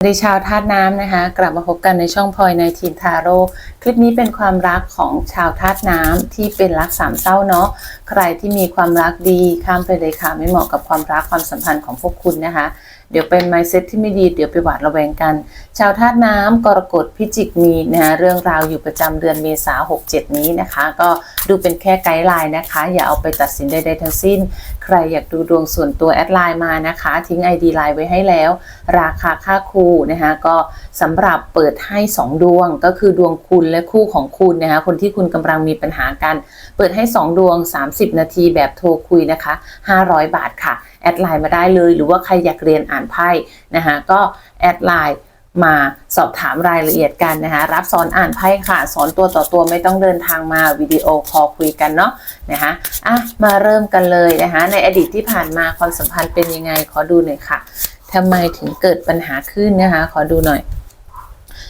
สวัสดีชาวธาตุน้ำนะคะ กลับมาพบกันในช่องพลอยในทีมทาโร่คลิปนี้เป็นความรักของชาวธาตุน้ำที่เป็นรักสามเศร้าเนาะใครที่มีความรักดีข้ามไปเลยค่ะไม่เหมาะกับความรักความสัมพันธ์ของพวกคุณนะคะ เดี๋ยวเป็นไมเซ็ตที่ไม่ดี เดี๋ยวไปหวาดระแวงกัน ชาวธาตุน้ำกรกฎพิจิกมีนะคะเรื่องราวอยู่ประจำเดือนเมษาหกเจ็ดนี้นะคะ ก็ดูเป็นแค่ไกด์ไลน์นะคะ อย่าเอาไปตัดสินใดๆทั้งสิ้น ใครอยากดูดวงส่วนตัวแอดไลน์มานะคะ ทิ้ง ID ไลน์ไว้ให้แล้ว ราคาค่าคู่นะคะก็สำหรับเปิดให้ 2 ดวงก็คือดวงคุณและคู่ของคุณนะคะคนที่คุณกำลังมีปัญหากัน เปิดให้ 2 ดวง 30 นาทีแบบโทรคุยนะคะ 500 บาทค่ะ แอดไลน์มาได้เลย หรือว่าใครอยากเรียนอ่านไพ่นะคะก็แอดไลน์มาสอบถามรายละเอียดกันนะคะรับสอนอ่านไพ่ค่ะ สอนตัวต่อตัวไม่ต้องเดินทางมาวิดีโอคอลคุยกันเนาะนะคะอะมาเริ่มกันเลยนะคะในอดีตที่ผ่านมาความสัมพันธ์เป็นยังไงขอดูหน่อยค่ะทำไมถึงเกิดปัญหาขึ้นนะคะ ขอดูหน่อย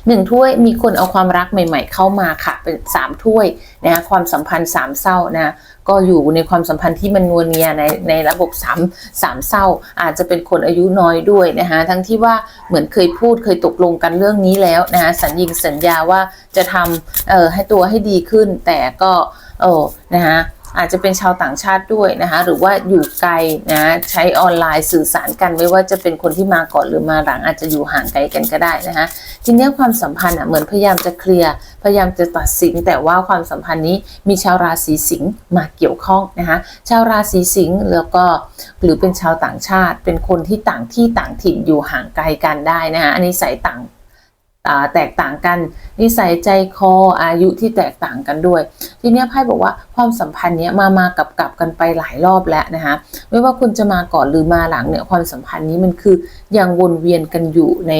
หนึ่งถ้วยมีคนเอาความรักใหม่ๆ เข้ามาค่ะ เป็นสามถ้วยนะคะความสัมพันธ์สามเศร้านะก็อยู่ในความสัมพันธ์ที่มันนวลเนียในในระบบสามสามเศร้า อาจจะเป็นคนอายุน้อยด้วยนะคะทั้งที่ว่าเหมือนเคยพูดเคยตกลงกันเรื่องนี้แล้วนะคะสัญญิงสัญญาว่าจะทำเอ่อให้ตัวให้ดีขึ้น แต่ก็เออนะคะ อาจจะเป็นชาวต่างชาติด้วยนะคะหรือว่าอยู่ไกลนะใช้ออนไลน์สื่อสารกันไม่ว่าจะเป็นคนที่มาก่อนหรือมาหลังอาจจะอยู่ห่างไกลกันก็ได้นะคะทีนี้ความสัมพันธ์อะเหมือนพยายามจะเคลียร์พยายามจะตัดสิน แต่ว่าความสัมพันธ์นี้มีชาวราศีสิงห์มาเกี่ยวข้องนะคะชาวราศีสิงห์แล้วก็หรือเป็นชาวต่างชาติ เป็นคนที่ต่างที่ต่างถิ่นอยู่ห่างไกลกันได้นะคะอันนี้ใส่ต่าง แตกต่างกัน นิสัยใจคออายุที่แตกต่างกันด้วย ทีนี้ไพ่บอกว่าความสัมพันธ์เนี้ยมามากับกับกันไปหลายรอบแล้วนะคะไม่ว่าคุณจะมาก่อนหรือมาหลังเนี่ยความสัมพันธ์นี้มันคือยังวนเวียนกันอยู่ใน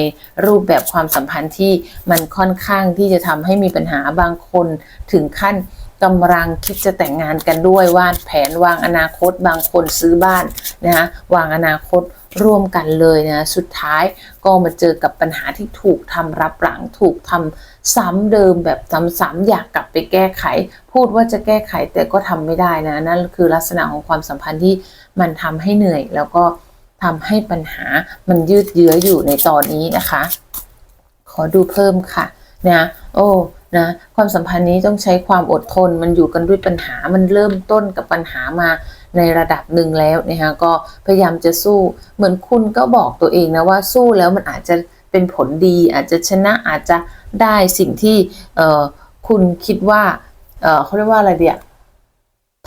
รูปแบบความสัมพันธ์ที่มันค่อนข้างที่จะทำให้มีปัญหาบางคนถึงขั้น กำลังคิดจะแต่งงานกันด้วยวาดแผนวางอนาคตบางคนซื้อบ้านนะคะวางอนาคตร่วมกันเลยนะสุดท้ายก็มาเจอกับปัญหาที่ถูกทำรับหลังถูกทำซ้ำเดิมแบบซ้ำๆอยากกลับไปแก้ไข พูดว่าจะแก้ไขแต่ก็ทำไม่ได้นะนั่นคือลักษณะของความสัมพันธ์ที่มันทำให้เหนื่อย แล้วก็ทำให้ปัญหามันยืดเยื้ออยู่ในตอนนี้นะคะ ขอดูเพิ่มค่ะนะโอ้ นะความสัมพันธ์นี้ต้องใช้ความอดทนมันอยู่กันด้วยปัญหามันเริ่มต้นกับปัญหามาในระดับหนึ่งแล้วนะคะก็พยายามจะสู้ เหมือนคุณก็บอกตัวเองนะว่าสู้แล้วมันอาจจะเป็นผลดี อาจจะชนะอาจจะได้สิ่งที่คุณคิดว่าเออเขาเรียกว่าอะไรเดีย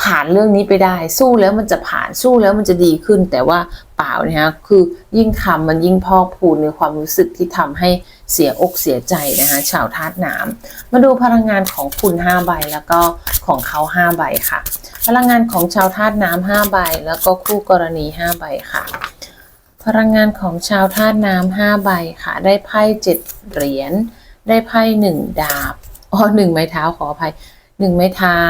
ผ่านเรื่องนี้ไปได้ สู้แล้วมันจะผ่านสู้แล้วมันจะดีขึ้น แต่ว่าเปล่านะฮะคือยิ่งทำมันยิ่งพอกพูนในความรู้สึกที่ทำให้เสียอกเสียใจนะคะชาวธาตุน้ำมาดูพลังงานของคุณ 5 ใบแล้วก็ของเขา 5 ใบค่ะ พลังงานของชาวธาตุน้ำ5ใบ แล้วก็คู่กรณี 5 ใบค่ะ พลังงานของชาวธาตุน้ำห้าใบค่ะ ได้ไพ่เจ็ดเหรียญได้ไพ่หนึ่งดาบอ๋อหนึ่งไม้เท้าขออภัย หนึ่งไม้เท้า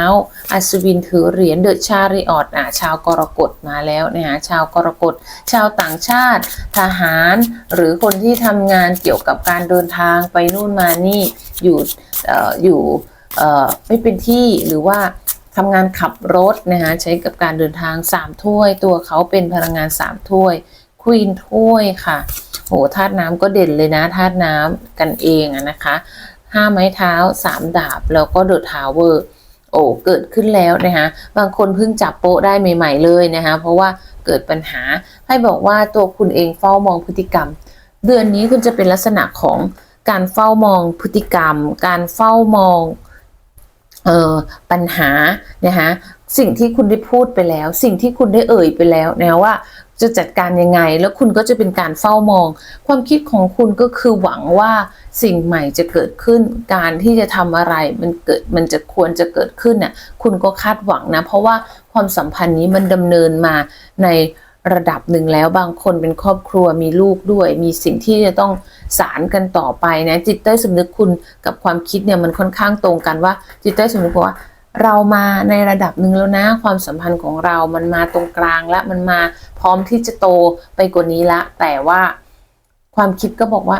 อัศวินถือเหรียญเดอะชาริออตอะชาวกรกฎมาแล้วนะคะชาวกรกฎ ชาวต่างชาติ ทหาร หรือคนที่ทำงานเกี่ยวกับการเดินทางไปนู่นมานี่อยู่ออยู่ไม่เป็นที่หรือว่าทำงานขับรถนะคะใช้กับการเดินทางสามถ้วย ตัวเขาเป็นพลังงานสามถ้วยควีนถ้วยค่ะโหธาตุน้ำก็เด่นเลยนะธาตุน้ำกันเองนะคะ ห้าไม้เท้าสามดาบ แล้วก็เดอะทาวเวอร์โอ้เกิดขึ้นแล้วนะคะบางคนเพิ่งจับโป๊ะได้ใหม่ ๆ เลยนะคะเพราะว่าเกิดปัญหาให้บอกว่าตัวคุณเองเฝ้ามองพฤติกรรม เดือนนี้คุณจะเป็นลักษณะของการเฝ้ามองพฤติกรรม การเฝ้ามองเอ่อปัญหานะคะสิ่งที่คุณได้พูดไปแล้ว สิ่งที่คุณได้เอ่ยไปแล้วนะว่าจะจัดการยังไง แล้วคุณก็จะเป็นการเฝ้ามอง ความคิดของคุณก็คือหวังว่าสิ่งใหม่จะเกิดขึ้น การที่จะทำอะไรมันเกิดมันจะควรจะเกิดขึ้นน่ะคุณก็คาดหวังนะ เพราะว่าความสัมพันธ์นี้มันดำเนินมาในระดับหนึ่งแล้วบางคนเป็นครอบครัวมีลูกด้วย มีสิ่งที่จะต้องสารกันต่อไปนะจิตใต้สำนึกคุณกับความคิดเนี่ยมันค่อนข้างตรงกันว่า จิตใต้สำนึกบอกว่า เรามาในระดับหนึ่งแล้วนะ ความสัมพันธ์ของเรามันมาตรงกลางและมันมาพร้อมที่จะโตไปกว่านี้ละ แต่ว่าความคิดก็บอกว่า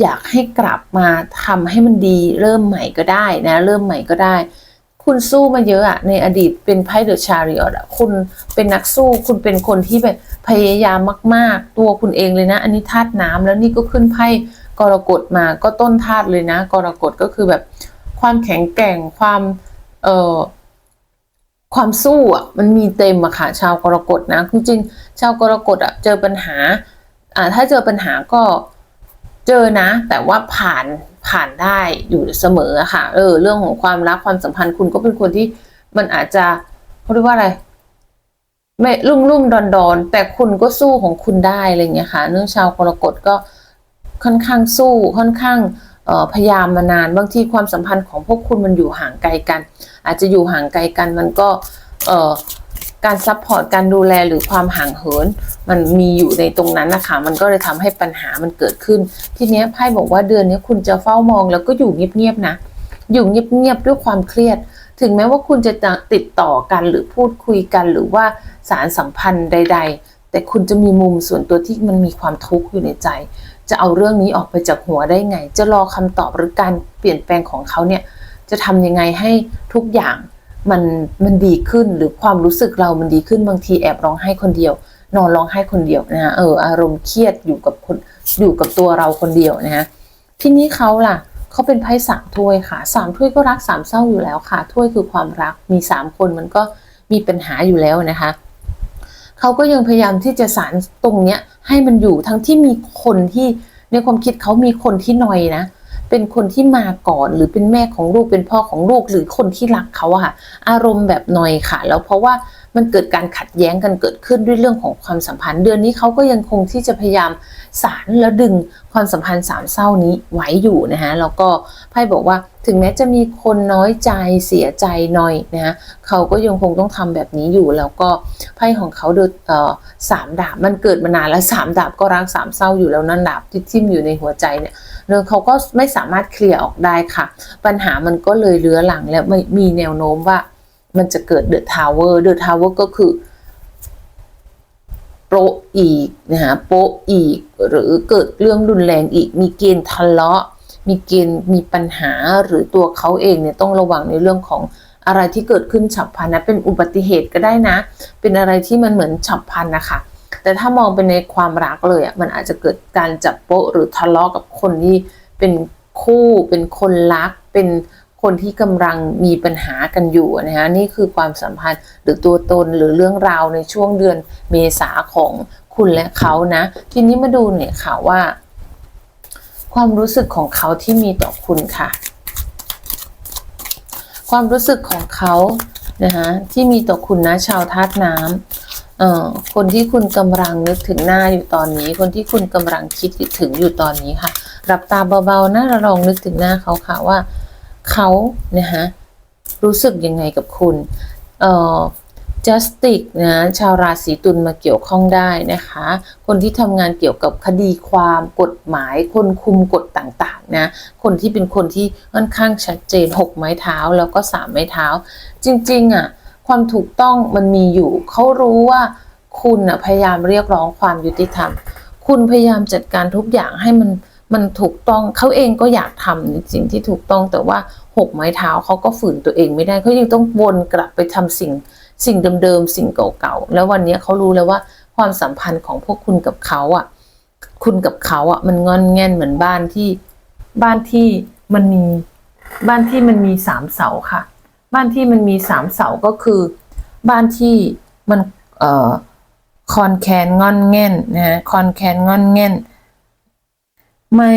อยากให้กลับมาทำให้มันดีเริ่มใหม่ก็ได้นะ เริ่มใหม่ก็ได้ คุณสู้มาเยอะอะในอดีตเป็นไพ่เดอะชาริออตอะคุณเป็นนักสู้คุณเป็นคนที่แบบพยายามมาก ๆ ตัวคุณเองเลยนะ อันนี้ธาตุน้ำแล้วนี่ก็ขึ้นไพ่กรกฎมาก็ต้นธาตุเลยนะ กรกฎก็คือแบบความแข็งแกร่งความ เอ่อความสู้อะมันมีเต็มอะค่ะชาวกรกฎนะคือจริงชาวกรกฎอะเจอปัญหาอ่าถ้าเจอปัญหาก็เจอนะ แต่ว่าผ่านผ่านได้อยู่เสมอค่ะเออเรื่องของความรักความสัมพันธ์คุณก็เป็นคนที่มันอาจจะเขาเรียกว่าอะไรไม่รุ่มรุ่มดอนดอนแต่คุณก็สู้ของคุณได้อะไรเงี้ยค่ะ เนื่องชาวกรกฎก็ค่อนข้างสู้ค่อนข้าง พยายามมานานบางทีความสัมพันธ์ของพวกคุณมันอยู่ห่างไกลกัน อาจจะอยู่ห่างไกลกันมันก็การซัพพอร์ตการดูแลหรือความห่างเหิน มันมีอยู่ในตรงนั้นนะคะ มันก็เลยทำให้ปัญหามันเกิดขึ้น ทีเนี้ยไพ่บอกว่าเดือนนี้คุณจะเฝ้ามองแล้วก็อยู่เงียบๆนะ อยู่เงียบๆด้วยความเครียด ถึงแม้ว่าคุณจะติดต่อกันหรือพูดคุยกัน หรือว่าสารสัมพันธ์ใด ๆ แต่คุณจะมีมุมส่วนตัวที่มันมีความทุกข์อยู่ในใจ จะเอาเรื่องนี้ออกไปจากหัวได้ไง จะรอคำตอบหรือการเปลี่ยนแปลงของเขาเนี่ยจะทำยังไงให้ทุกอย่างมันมันดีขึ้นหรือความรู้สึกเรามันดีขึ้นบางทีแอบร้องไห้คนเดียว นอนร้องไห้คนเดียวนะฮะเอออารมณ์เครียดอยู่กับคนอยู่กับตัวเราคนเดียวนะฮะทีนี้เขาล่ะเขาเป็นไพ่สามถ้วยค่ะสามถ้วยก็รักสามเศร้าอยู่แล้วค่ะถ้วยคือความรักมีสามคนมันก็มีปัญหาอยู่แล้วนะคะ เขาก็ยังพยายามที่จะสารตรงเนี้ยให้มันอยู่ทั้งที่มีคนที่ในความคิดเขามีคนที่หน่อยนะ เป็นคนที่มาก่อนหรือเป็นแม่ของลูกเป็นพ่อของลูกหรือคนที่รักเขาอะค่ะ อารมณ์แบบหน่อยค่ะ แล้วเพราะว่า มันเกิดการขัดแย้งกันเกิดขึ้นด้วยเรื่องของความสัมพันธ์ เดือนนี้เขาก็ยังคงที่จะพยายามสารแล้วดึงความสัมพันธ์สามเศร้านี้ไว้อยู่นะคะแล้วก็ไพ่บอกว่าถึงแม้จะมีคนน้อยใจเสียใจหน่อยนะคะเขาก็ยังคงต้องทำแบบนี้อยู่แล้วก็ไพ่ของเขาเดือเอ่อสามดาบมันเกิดมานานแล้วสามดาบก็รักสามเศร้าอยู่แล้วนั่นดาบที่ทิ่มอยู่ในหัวใจเนี่ยเรื่องเขาก็ไม่สามารถเคลียร์ออกได้ค่ะ ปัญหามันก็เลยเรื้อรังและไม่มีแนวโน้มว่า มันจะเกิดเดอะทาวเวอร์เดอะทาวเวอร์ก็คือโปะอีกนะฮะโปะอีก หรือเกิดเรื่องรุนแรงอีก มีเกณฑ์ทะเลาะ มีเกณฑ์มีปัญหาหรือตัวเขาเองเนี่ยต้องระวังในเรื่องของอะไรที่เกิดขึ้นฉับพลันนะเป็นอุบัติเหตุก็ได้นะ เป็นอะไรที่มันเหมือนฉับพลันนะคะแต่ถ้ามองเป็นในความรักเลยอะมันอาจจะเกิดการจับโปะหรือทะเลาะกับคนที่เป็นคู่เป็นคนรักเป็น คนที่กำลังมีปัญหากันอยู่นะคะนี่คือความสัมพันธ์หรือตัวตนหรือเรื่องราวในช่วงเดือนเมษาของคุณและเขานะ ทีนี้มาดูเนี่ยค่ะว่า ความรู้สึกของเขาที่มีต่อคุณค่ะ ความรู้สึกของเขานะคะที่มีต่อคุณนะชาวธาตุน้ำเอ่อคนที่คุณกำลังนึกถึงหน้าอยู่ตอนนี้ คนที่คุณกำลังคิดถึงอยู่ตอนนี้ค่ะหลับตาเบาๆนะแล้วลองนึกถึงหน้าเขาค่ะว่า เขานะฮะรู้สึกยังไงกับคุณเอ่อ justice นะชาวราศีตุลมาเกี่ยวข้องได้นะคะ คนที่ทำงานเกี่ยวกับคดีความกฎหมายคนคุมกฎต่างๆนะคนที่เป็นคนที่ค่อนข้างชัดเจนหกไม้เท้าแล้วก็สามไม้เท้า จริงๆอะความถูกต้องมันมีอยู่ เขารู้ว่าคุณอะพยายามเรียกร้องความยุติธรรม คุณพยายามจัดการทุกอย่างให้มัน มันถูกต้องเขาเองก็อยากทำในสิ่งที่ถูกต้องแต่ว่าหกไม้เท้าเขาก็ฝืนตัวเองไม่ได้เขายังต้องวนกลับไปทำสิ่งสิ่งเดิมๆสิ่งเก่าๆแล้ววันนี้เขารู้แล้วว่าความสัมพันธ์ของพวกคุณกับเขาอะ คุณกับเขาอะ มันงอนแง่นเหมือนบ้านที่บ้านที่มันมีบ้านที่มันมีสามเสาค่ะ บ้านที่มันมีสามเสาก็คือ บ้านที่มันเอ่อคอนแคนงอนแง่นนะฮะคอนแคนงอนแง่น ไม่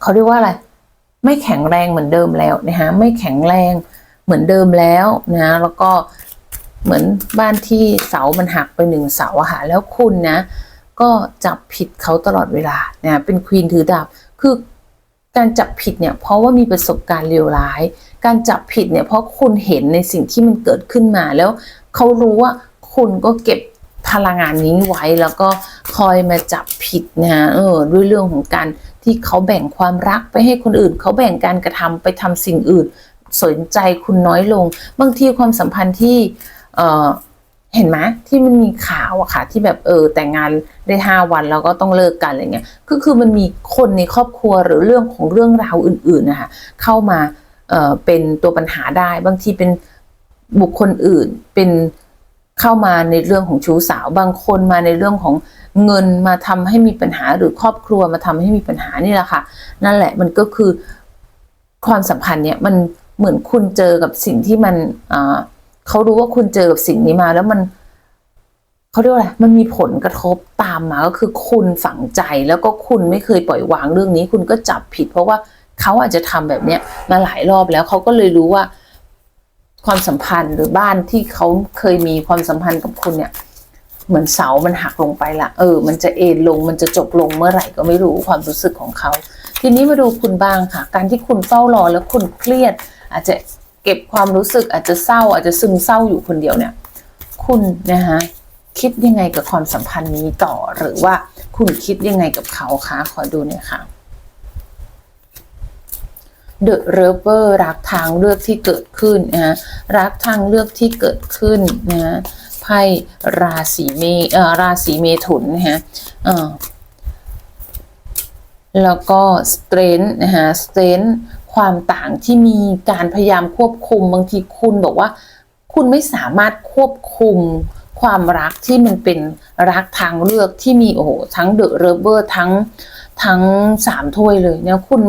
เขาเรียกว่าอะไร ไม่แข็งแรงเหมือนเดิมแล้วนะฮะไม่แข็งแรงเหมือนเดิมแล้วนะแล้วก็เหมือนบ้านที่เสามันหักไปหนึ่งเสาอะค่ะแล้วคุณนะ ก็จับผิดเขาตลอดเวลานะเป็นควีนถือดาบคือการจับผิดเนี่ยเพราะว่ามีประสบการณ์เลวร้าย การจับผิดเนี่ยเพราะคุณเห็นในสิ่งที่มันเกิดขึ้นมาแล้วเขารู้ว่าคุณก็เก็บ พลังงานนี้ไว้แล้วก็คอยมาจับผิดนะเออด้วยเรื่องของการที่เขาแบ่งความรักไปให้คนอื่น เขาแบ่งการกระทำไปทำสิ่งอื่น สนใจคุณน้อยลง บางทีความสัมพันธ์ที่เออเห็นไหมที่มันมีข่าวอะค่ะ ที่แบบเออแต่งงานได้ห้าวันแล้วก็ต้องเลิกกันอะไรเงี้ยก็คือมันมีคนในครอบครัวหรือเรื่องของเรื่องราวอื่นๆนะคะเข้ามาเออเป็นตัวปัญหาได้ บางทีเป็นบุคคลอื่นเป็น เข้ามาในเรื่องของชู้สาว บางคนมาในเรื่องของเงินมาทำให้มีปัญหาหรือครอบครัวมาทำให้มีปัญหานี่แหละค่ะ นั่นแหละมันก็คือความสัมพันธ์เนี่ยมันเหมือนคุณเจอกับสิ่งที่มันอ่าเขารู้ว่าคุณเจอกับสิ่งนี้มา แล้วมันเขาเรียกว่าอะไรมันมีผลกระทบตามมาก็คือคุณฝังใจแล้วก็คุณไม่เคยปล่อยวางเรื่องนี้ คุณก็จับผิด เพราะว่าเขาอาจจะทำแบบเนี้ยมาหลายรอบแล้วเขาก็เลยรู้ว่า ความสัมพันธ์หรือบ้านที่เขาเคยมีความสัมพันธ์กับคุณเนี่ย เหมือนเสามันหักลงไปละเออ มันจะเอ็นลงมันจะจบลงเมื่อไหร่ก็ไม่รู้ความรู้สึกของเขา ทีนี้มาดูคุณบ้างค่ะ การที่คุณเฝ้ารอแล้วคุณเครียด อาจจะเก็บความรู้สึกอาจจะเศร้า อาจจะซึมเศร้าอยู่คนเดียวเนี่ย คุณนะคะคิดยังไงกับความสัมพันธ์นี้ต่อหรือว่าคุณคิดยังไงกับเขาคะขอดูหน่อยค่ะ The River รักทางเลือกที่เกิดขึ้นนะรักทางเลือกที่เกิดขึ้นนะไพ่ราศีเมเอ่อราศีเมถุนนะฮะเอ่อแล้วก็ strength นะฮะ strength ความต่างที่มีการพยายามควบคุมบางทีคุณบอกว่า คุณไม่สามารถควบคุมความรักที่มันเป็นรักทางเลือกที่มีโอ้โหทั้งเดอะเรเบอร์ทั้งทั้งสามถ้วยเลยเนี่ยคุณ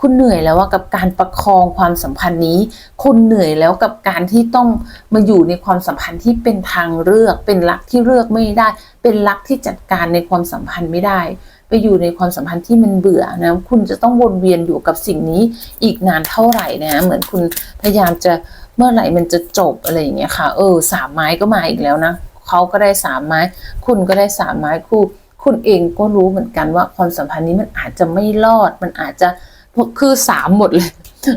คุณเหนื่อยแล้วว่ากับการประคองความสัมพันธ์นี้ คุณเหนื่อยแล้วกับการที่ต้องมาอยู่ในความสัมพันธ์ที่เป็นทางเลือก เป็นรักที่เลือกไม่ได้ เป็นรักที่จัดการในความสัมพันธ์ไม่ได้ ไปอยู่ในความสัมพันธ์ที่มันเบื่อนะ คุณจะต้องวนเวียนอยู่กับสิ่งนี้อีกนานเท่าไหร่นะ เหมือนคุณพยายามจะเมื่อไหร่มันจะจบอะไรอย่างเงี้ยค่ะ เออสามไม้ก็มาอีกแล้วนะเขาก็ได้สามไม้ คุณก็ได้สามไม้คู่ คุณเองก็รู้เหมือนกันว่าความสัมพันธ์นี้มันอาจจะไม่รอด มันอาจจะ คือสามหมดเลย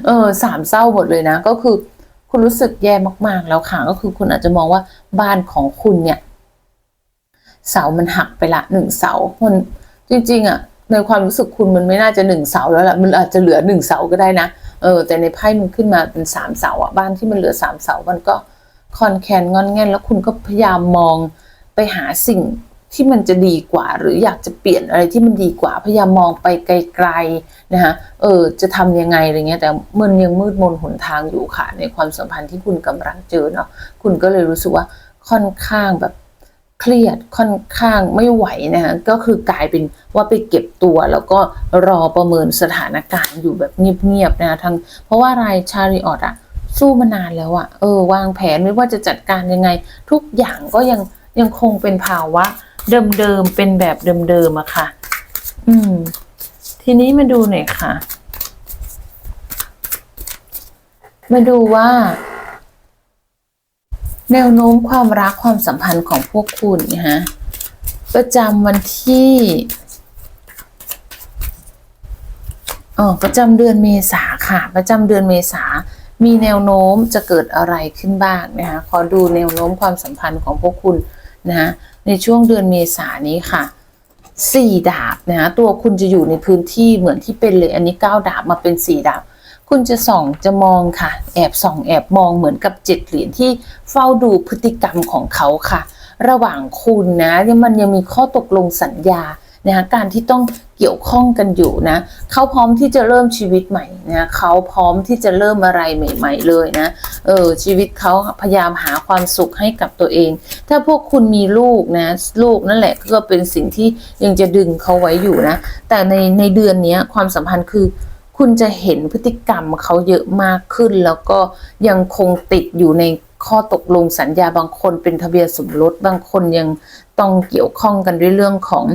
เออสามเศร้าหมดเลยนะ ก็คือคุณรู้สึกแย่มากๆแล้วค่ะ ก็คือคุณอาจจะมองว่าบ้านของคุณเนี่ย เสามันหักไปละหนึ่งเสามันจริง ๆอะในความรู้สึกคุณมันไม่น่าจะหนึ่งเสาแล้วล่ะ มันอาจจะเหลือหนึ่งเสาก็ได้นะ เออ แต่ในไพ่มันขึ้นมาเป็นสามเสาอะบ้านที่มันเหลือสามเสา มันก็คอนแคนงอนแง่นแล้วคุณก็พยายามมองไปหาสิ่ง ที่มันจะดีกว่า หรืออยากจะเปลี่ยนอะไรที่มันดีกว่าพยายามมองไปไกลๆนะคะเออจะทำยังไงอะไรเงี้ยแต่มันยังมืดมนหนทางอยู่ค่ะในความสัมพันธ์ที่คุณกำลังเจอเนาะคุณก็เลยรู้สึกว่าค่อนข้างแบบเครียดค่อนข้างไม่ไหวนะคะก็คือกลายเป็นว่าไปเก็บตัว แล้วก็รอประเมินสถานการณ์อยู่แบบเงียบๆนะคะทั้งเพราะว่ารายชาริออตอะสู้มานานแล้วอะเออวางแผนไม่ว่าจะจัดการยังไง ทุกอย่างก็ยังยังคงเป็นภาวะ เดิมๆเป็นแบบเดิมๆอะค่ะ อืม ทีนี้มาดูหน่อยค่ะ มาดูว่า แนวโน้มความรักความสัมพันธ์ของพวกคุณนะฮะประจำวันที่อ๋อประจำเดือนเมษาค่ะ ประจำเดือนเมษา มีแนวโน้มจะเกิดอะไรขึ้นบ้างนะคะ ขอดูแนวโน้มความสัมพันธ์ของพวกคุณ นะคะในช่วงเดือนเมษานี้ค่ะสี่ดาบนะคะตัวคุณจะอยู่ในพื้นที่เหมือนที่เป็นเลย อันนี้เก้าดาบมาเป็นสี่ดาบ คุณจะส่องจะมองค่ะ แอบส่องแอบมองเหมือนกับเจ็ดเหรียญที่เฝ้าดูพฤติกรรมของเขาค่ะ ระหว่างคุณนะยังมันยังมีข้อตกลงสัญญา นะคะการที่ต้องเกี่ยวข้องกันอยู่นะเขาพร้อมที่จะเริ่มชีวิตใหม่นะเขาพร้อมที่จะเริ่มอะไรใหม่ ๆ เลยนะเออชีวิตเขาพยายามหาความสุขให้กับตัวเอง ถ้าพวกคุณมีลูกนะลูกนั่นแหละก็เป็นสิ่งที่ยังจะดึงเขาไว้อยู่นะ แต่ในในเดือนนี้ความสัมพันธ์คือคุณจะเห็นพฤติกรรมเขาเยอะมากขึ้น แล้วก็ยังคงติดอยู่ใน ข้อตกลงสัญญาบางคนเป็นทะเบียนสมรสบางคนยังต้องเกี่ยวข้องกันด้วยเรื่องของ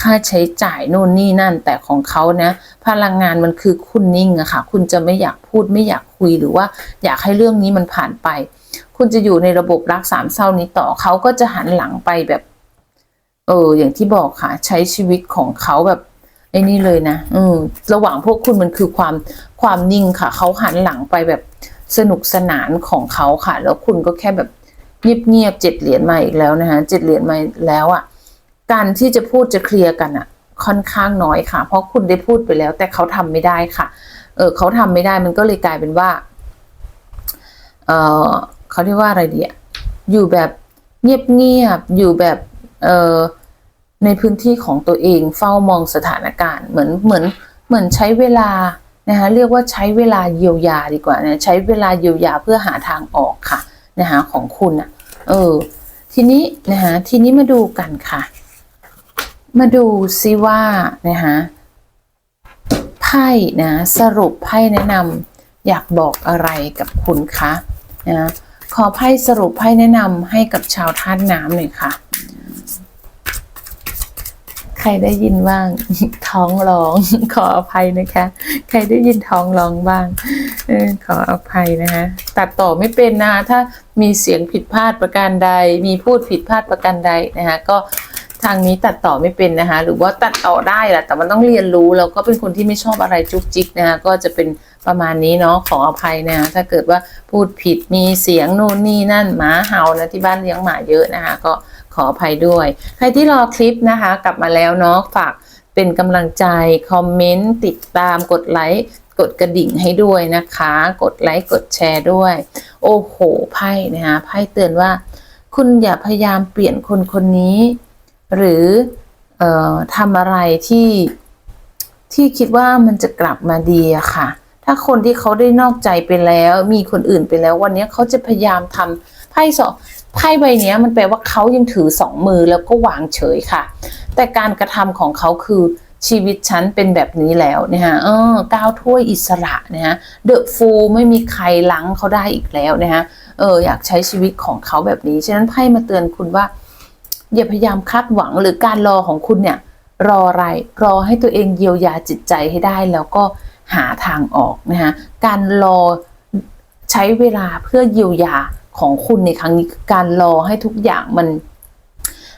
ค่าใช้จ่ายโน่นนี่นั่น แต่ของเขานะ พลังงานมันคือคุณนิ่งอะค่ะ คุณจะไม่อยากพูดไม่อยากคุยหรือว่าอยากให้เรื่องนี้มันผ่านไป คุณจะอยู่ในระบบรักสามเศร้านี้ต่อเขาก็จะหันหลังไปแบบเอออย่างที่บอกค่ะ ใช้ชีวิตของเขาแบบไอ้นี่เลยนะเออระหว่างพวกคุณมันคือความความนิ่งค่ะ เขาหันหลังไปแบบ สนุกสนานของเขาค่ะ แล้วคุณก็แค่แบบเงียบๆเจ็ดเหรียญมาอีกแล้วนะคะเจ็ดเหรียญมาแล้วอะการที่จะพูดจะเคลียร์กันอะ ค่อนข้างน้อยค่ะ เพราะคุณได้พูดไปแล้ว แต่เขาทำไม่ได้ค่ะ เออเขาทำไม่ได้มันก็เลยกลายเป็นว่า เออเขาเรียกว่าอะไรดีอะอยู่แบบเงียบๆอยู่แบบเออในพื้นที่ของตัวเองเฝ้ามองสถานการณ์เหมือนเหมือนเหมือนใช้เวลา นะคะเรียกว่าใช้เวลาเยียวยาดีกว่านะใช้เวลาเยียวยาเพื่อหาทางออกค่ะนะคะของคุณอะ เออ ทีนี้นะคะทีนี้มาดูกันค่ะ มาดูซิว่านะคะไพ่นะสรุปไพ่แนะนำอยากบอกอะไรกับคุณคะนะขอไพ่สรุปไพ่แนะนำให้กับชาวธาตุน้ำหน่อยค่ะ ใครได้ยินบ้าง ท้องร้อง ขออภัยนะคะ ใครได้ยินท้องร้องบ้างออขออภัยนะคะตัดต่อไม่เป็นนะถ้ามีเสียงผิดพลาดประการใด มีพูดผิดพลาดประการใดนะคะก็ทางนี้ตัดต่อไม่เป็นนะคะหรือว่าตัดต่อได้แหละแต่มันต้องเรียนรู้แล้วก็เป็นคนที่ไม่ชอบอะไรจุกจิกนะคะก็จะเป็นประมาณนี้เนาะขออภัยนะะถ้าเกิดว่าพูดผิดมีเสียงนู่นนี่นั่นหมาเห่านะที่บ้านเลี้ยงหมาเยอะนะคะก็ ขออภัยด้วย ใครที่รอคลิปนะคะ กลับมาแล้วเนาะฝากเป็นกำลังใจ คอมเมนต์ ติดตามกดไลค์กดกระดิ่งให้ด้วยนะคะ กดไลค์กดแชร์ด้วย โอ้โหไพ่นะคะไพ่เตือนว่า คุณอย่าพยายามเปลี่ยนคนคนนี้ หรือออทำอะไรที่ที่คิดว่ามันจะกลับมาดีอะค่ะ ถ้าคนที่เขาได้นอกใจไปแล้ว มีคนอื่นไปแล้ว วันนี้เขาจะพยายามทำไพ่สอง ไพ่ใบนี้มันแปลว่าเขายังถือสองมือแล้วก็วางเฉยค่ะ แต่การกระทำของเขาคือชีวิตฉันเป็นแบบนี้แล้วนะฮะเออก้าวถ้วยอิสระนะฮะเดอะฟูไม่มีใครล้างเขาได้อีกแล้วนะฮะเอออยากใช้ชีวิตของเขาแบบนี้ ฉะนั้นไพ่มาเตือนคุณว่า อย่าพยายามคาดหวังหรือการรอของคุณเนี่ย รออะไรรอให้ตัวเองเยียวยาจิตใจให้ได้แล้วก็หาทางออกนะคะการรอใช้เวลาเพื่อเยียวยา ของคุณในครั้งนี้การรอให้ทุกอย่างมัน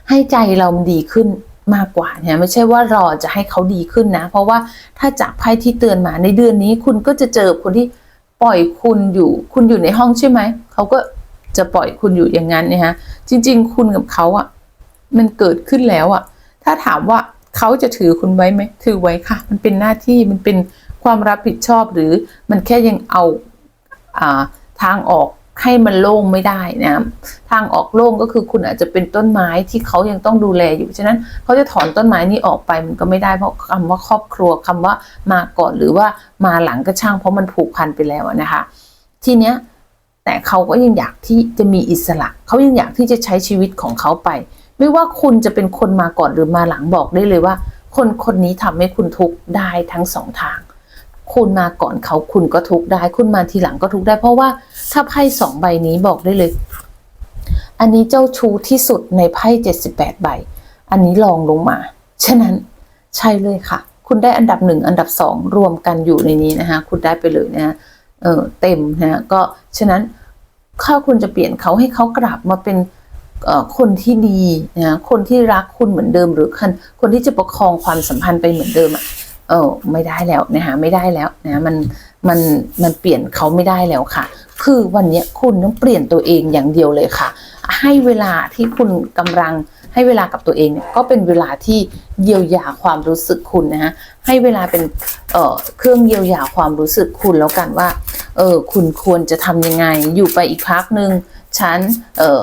ให้ใจเรามันดีขึ้นมากกว่าเนี่ยไม่ใช่ว่ารอจะให้เขาดีขึ้นนะ เพราะว่าถ้าจากไพ่ที่เตือนมาในเดือนนี้ คุณก็จะเจอคนที่ปล่อยคุณอยู่ คุณอยู่ในห้องใช่ไหมเขาก็จะปล่อยคุณอยู่อย่างนั้นนะฮะจริง ๆ คุณกับเขาอะมันเกิดขึ้นแล้วอะถ้าถามว่าเขาจะถือคุณไว้ไหมถือไว้ค่ะ มันเป็นหน้าที่มันเป็นความรับผิดชอบหรือมันแค่ยังเอาอาทางออก ให้มันโล่งไม่ได้นะทางออกโล่งก็คือคุณอาจจะเป็นต้นไม้ที่เขายังต้องดูแลอยู่ ฉะนั้นเขาจะถอนต้นไม้นี้ออกไปมันก็ไม่ได้เพราะคำว่าครอบครัวคำว่ามาก่อนหรือว่ามาหลังก็ช่างเพราะมันผูกพันไปแล้วนะคะ ทีเนี้ยแต่เขาก็ยังอยากที่จะมีอิสระ เขายังอยากที่จะใช้ชีวิตของเขาไป ไม่ว่าคุณจะเป็นคนมาก่อนหรือมาหลังบอกได้เลยว่า คนคนนี้ทำให้คุณทุกข์ได้ทั้งสองทาง คุณมาก่อนเขาคุณก็ทุกข์ได้ คุณมาทีหลังก็ทุกข์ได้ เพราะว่า ถ้าไพ่สองใบนี้บอกได้เลย อันนี้เจ้าชู้ที่สุดในไพ่เจ็ดสิบแปดใบ อันนี้ลองลงมา ฉะนั้นใช่เลยค่ะ คุณได้อันดับหนึ่งอันดับสองรวมกันอยู่ในนี้นะคะ คุณได้ไปเลยนะะเออเต็มนะะก็ฉะนั้นถ้าคุณจะเปลี่ยนเขาให้เขากลับมาเป็นคนที่ดีนะคนที่รักคุณเหมือนเดิม หรือคนคนที่จะประคองความสัมพันธ์ไปเหมือนเดิมอะเออไม่ได้แล้วนะคะไม่ได้แล้วนะมันมันมันเปลี่ยนเขาไม่ได้แล้วค่ะ คือวันนี้คุณต้องเปลี่ยนตัวเองอย่างเดียวเลยค่ะ ให้เวลาที่คุณกำลังให้เวลากับตัวเองเนี่ยก็เป็นเวลาที่เยียวยาความรู้สึกคุณนะฮะให้เวลาเป็นเเครื่องเยียวยาความรู้สึกคุณแล้วกันว่าเออคุณควรจะทำยังไงอยู่ไปอีกพักหนึ่งฉันเออ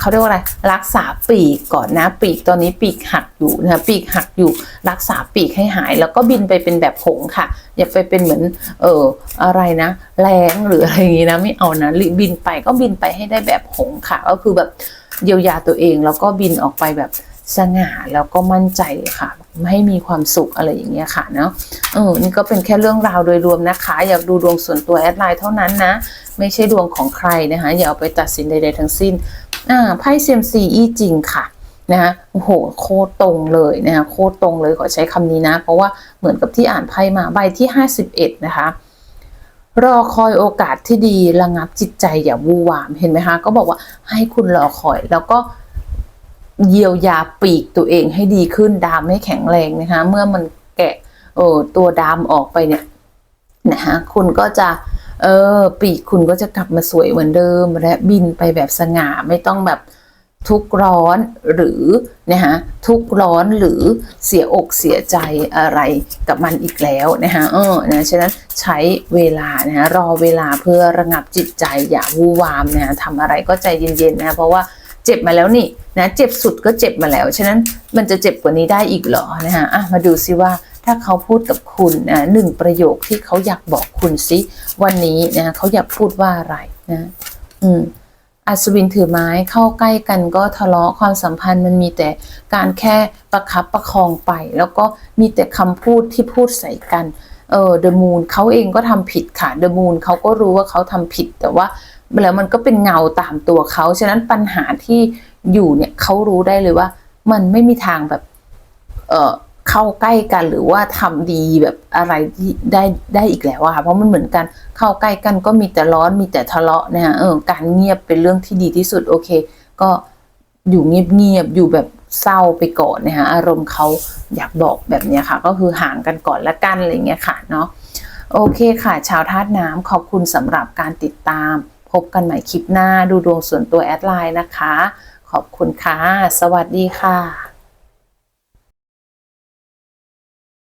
เขาเรียกว่าอะไร รักษาปีกก่อนนะ ปีกตอนนี้ปีกหักอยู่นะปีกหักอยู่ รักษาปีกให้หาย แล้วก็บินไปเป็นแบบหงค่ะ อย่าไปเป็นเหมือน เอออะไรนะแรงหรืออะไรอย่างงี้นะไม่เอานะบินไปก็บินไปให้ได้แบบหงค่ะ ก็คือแบบเยียวยาตัวเองแล้วก็บินออกไปแบบสง่าแล้วก็มั่นใจค่ะไม่ให้มีความสุขอะไรอย่างเงี้ยค่ะเนาะเออนี่ก็เป็นแค่เรื่องราวโดยรวมนะคะ อยากดูดวงส่วนตัวแอดไลน์เท่านั้นนะ ไม่ใช่ดวงของใครนะคะ อย่าเอาไปตัดสินใดๆทั้งสิ้น อ่าไพ่เซียมซีอี้จริงค่ะนะคะโอ้โหโคตรตรงเลยนะคะโคตรตรงเลยขอใช้คำนี้นะ เพราะว่าเหมือนกับที่อ่านไพ่มาใบที่ 51 นะคะ รอคอยโอกาสที่ดีระงับจิตใจอย่าวู่วามเห็นไหมคะก็บอกว่าให้คุณรอคอยแล้วก็เยียวยาปีกตัวเองให้ดีขึ้นดามให้แข็งแรงนะคะ เมื่อมันแกะเออตัวดามออกไปเนี่ยนะคะคุณก็จะ เออ ปีกคุณก็จะกลับมาสวยเหมือนเดิม และบินไปแบบสง่าไม่ต้องแบบทุกข์ร้อนหรือนะคะทุกข์ร้อนหรือเสียอกเสียใจอะไรกับมันอีกแล้วนะคะเออนะฉะนั้นใช้เวลานะคะรอเวลาเพื่อระงับจิตใจอย่าวู่วามนะคะทำอะไรก็ใจเย็นๆนะเพราะว่าเจ็บมาแล้วนี่นะเจ็บสุดก็เจ็บมาแล้ว ฉะนั้นมันจะเจ็บกว่านี้ได้อีกเหรอนะคะอะมาดูซิว่า ถ้าเขาพูดกับคุณนะหนึ่งประโยคที่เขาอยากบอกคุณซิวันนี้นะเขาอยากพูดว่าอะไรนะอืมอัศวินถือไม้เข้าใกล้กันก็ทะเลาะความสัมพันธ์มันมีแต่การแค่ประคับประคองไป แล้วก็มีแต่คำพูดที่พูดใส่กันเออเดอะมูนเขาเองก็ทำผิดค่ะเดอะมูนเขาก็รู้ว่าเขาทำผิดแต่ว่าแล้วมันก็เป็นเงาตามตัวเขาฉะนั้นปัญหาที่อยู่เนี่ยเขารู้ได้เลยว่า มันไม่มีทางแบบ เออ เข้าใกล้กันหรือว่าทำดีแบบอะไรที่ได้ได้อีกแล้วอะค่ะเพราะมันเหมือนกันเข้าใกล้กันก็มีแต่ร้อนมีแต่ทะเลาะนะฮะเออการเงียบเป็นเรื่องที่ดีที่สุดโอเค ก็อยู่เงียบๆอยู่แบบเศร้าไปก่อนนะฮะอารมณ์เขาอยากบอกแบบนี้ค่ะ ก็คือห่างกันก่อนละกันอะไรเงี้ยค่ะเนาะโอเคค่ะ ชาวธาตุน้ำขอบคุณสำหรับการติดตาม พบกันใหม่คลิปหน้าดูดวงส่วนตัวแอดไลน์นะคะ ขอบคุณค่ะ สวัสดีค่ะ